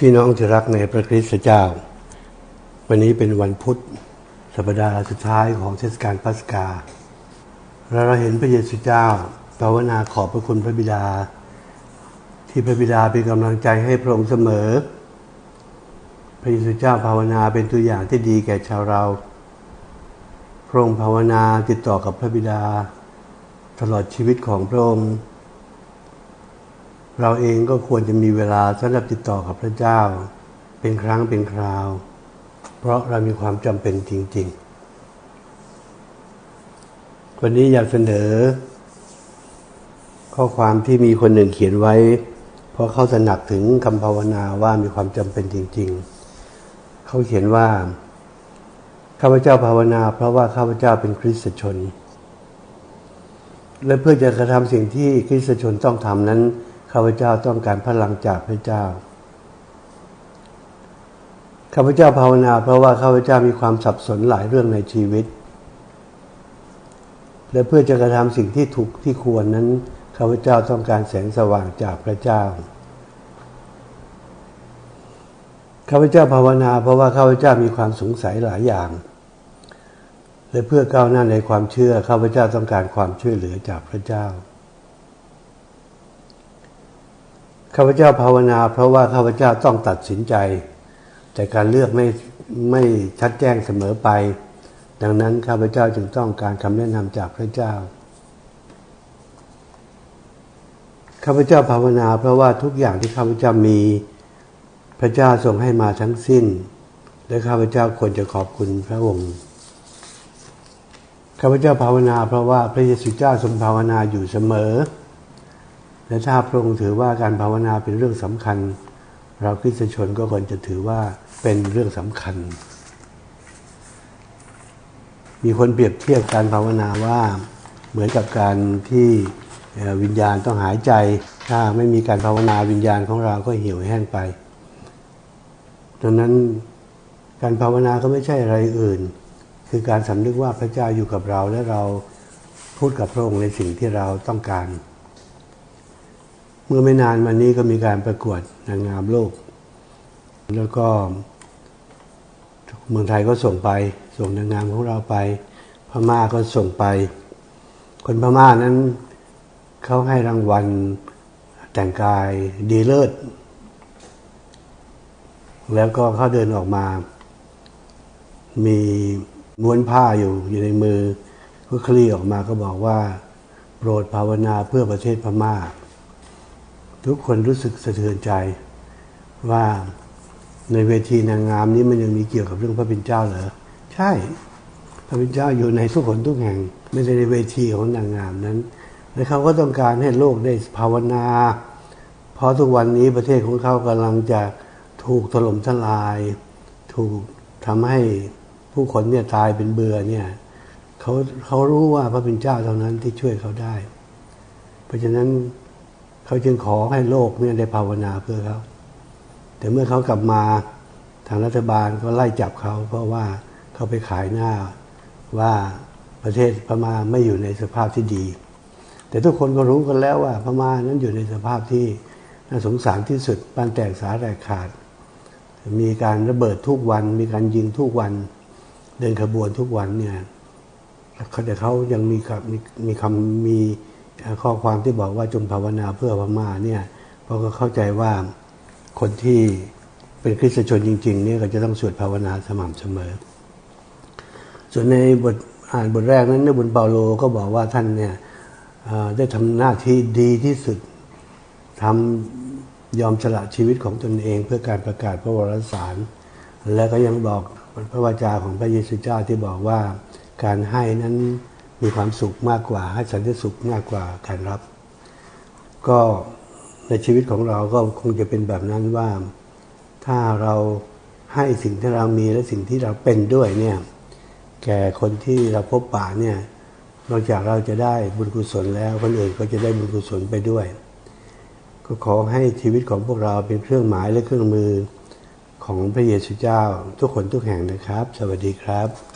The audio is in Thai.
พี่น้องที่รักในพระคริสต์เจ้า วันนี้เป็นวันพุธสัปดาห์สุดท้ายของเทศกาลปัสกาเราเราเห็นพระเยซูเจ้าภาวนาขอบพระคุณพระบิดา ที่พระบิดาเป็นกำลังใจให้พระองค์เสมอ พระเยซูเจ้าภาวนาเป็นตัวอย่างที่ดีแก่ชาวเรา พระองค์ภาวนาติดต่อกับพระบิดา ตลอดชีวิตของพระองค์ เราเองก็ควรจะมีเวลาสำหรับติดต่อกับพระเจ้า เป็นครั้งเป็นคราว เพราะเรามีความจำเป็นจริง ๆ วันนี้อยากเสนอ ข้อความที่มีคนหนึ่งเขียนไว้ เพราะเขาสนักถึงคำภาวนาว่ามีความจำเป็นจริง ๆ เขาเขียนว่าข้าพเจ้าภาวนา เพราะว่าข้าพเจ้าเป็นคริสตชน และเพื่อจะกระทำสิ่งที่คริสตชนต้องทำนั้น ข้าพเจ้าต้องการพลังจากพระเจ้าข้าพเจ้าภาวนา เพราะว่าข้าพเจ้ามีความสับสนหลายเรื่องในชีวิต และเพื่อจะกระทำสิ่งที่ถูกที่ควรนั้นข้าพเจ้าต้องการแสงสว่างจากพระเจ้าข้าพเจ้าภาวนา เพราะว่าข้าพเจ้ามีความสงสัยหลายอย่าง และเพื่อก้าวหน้าในความเชื่อข้าพเจ้าต้องการความช่วยเหลือจากพระเจ้า ข้าพเจ้าภาวนา เพราะว่าข้าพเจ้าต้องตัดสินใจ แต่การเลือกไม่ไม่ชัดแจ้งเสมอไป ดังนั้นข้าพเจ้าจึงต้องการคำแนะนำจากพระเจ้าข้าพเจ้าภาวนา เพราะว่าทุกอย่างที่ข้าพเจ้ามีพระเจ้าทรงให้มาทั้งสิ้น และข้าพเจ้าควรจะขอบคุณพระองค์ข้าพเจ้าภาวนา เพราะว่าพระเยซูเจ้าทรงภาวนาอยู่เสมอ และถ้าพระองค์ถือว่าการภาวนาเป็นเรื่องสำคัญ เราคริสตชนก็ควรจะถือว่าเป็นเรื่องสำคัญ มีคนเปรียบเทียบการภาวนาว่าเหมือนกับการที่วิญญาณต้องหายใจ ถ้าไม่มีการภาวนาวิญญาณของเราก็เหี่ยวแห้งไปดังนั้นการภาวนาก็ไม่ใช่อะไรอื่น คือการสำนึกว่าพระเจ้าอยู่กับเราและเราพูดกับพระองค์ในสิ่งที่เราต้องการ เมื่อไม่นานมานี้ก็มีการประกวดนางงามโลก แล้วก็เมืองไทยก็ส่งไป ส่งนางงามของเราไป พม่าก็ส่งไป คนพม่านั้นเขาให้รางวัลแต่งกายดีเลิศ แล้วก็เขาเดินออกมา มีม้วนผ้าอยู่อยู่ในมือก็คลี่ออกมาก็บอกว่า โปรดภาวนาเพื่อประเทศพม่า ทุกคนรู้สึกสะเทือนใจ ว่าในเวทีนางงามนี้มันยังมีเกี่ยวกับเรื่องพระเป็นเจ้าเหรอใช่ พระเป็นเจ้าอยู่ในทุกคนทุกแห่ง ไม่ใช่ในเวทีของนางงามนั้นและเขาก็ต้องการให้โลกได้ภาวนา เพราะทุกวันนี้ประเทศของเขากำลังจะถูกถล่มทลาย ถูกทำให้ผู้คนเนี่ยตายเป็นเบื่อเนี่ยเขาเขารู้ว่าพระเป็นเจ้าเท่านั้นที่ช่วยเขาได้ เพราะฉะนั้น เขาจึงขอให้โลกเนี่ยได้ภาวนาเพื่อเขา แต่เมื่อเขากลับมาทางรัฐบาลก็ไล่จับเขา เพราะว่าเขาไปขายหน้าว่าประเทศพม่าไม่อยู่ในสภาพที่ดี แต่ทุกคนก็รู้กันแล้วว่าพม่านั้นอยู่ในสภาพที่น่าสงสารที่สุดปานแตกสาแตกขาด มีการระเบิดทุกวัน มีการยิงทุกวัน เดินขบวนทุกวันเนี่ยแต่เขายังมีมีคำมี ข้อความที่บอกว่าจงภาวนาเพื่อพม่าเนี่ยเราก็เข้าใจว่าคนที่เป็นคริสตชนจริง ๆ เนี่ยก็จะต้องสวดภาวนาสม่ำเสมอ ส่วนในบทอ่านบทแรกนั้นในบุญเปาโลก็บอกว่าท่านเนี่ยได้ทำหน้าที่ดีที่สุดทำยอมสละชีวิตของตนเอง เพื่อการประกาศพระวรสาร และก็ยังบอกพระวจาของพระเยซูเจ้าที่บอกว่าการให้นั้น มีความสุขมากกว่า ให้สันติสุขมากกว่าการรับ ก็ในชีวิตของเราก็คงจะเป็นแบบนั้นว่า ถ้าเราให้สิ่งที่เรามีและสิ่งที่เราเป็นด้วยเนี่ยแก่คนที่เราพบป่าเนี่ยนอกจากเราจะได้บุญกุศลแล้วคนอื่นก็จะได้บุญกุศลไปด้วย ก็ขอให้ชีวิตของพวกเราเป็นเครื่องหมายและเครื่องมือของพระเยซูเจ้า ทุกคนทุกแห่งนะครับ สวัสดีครับ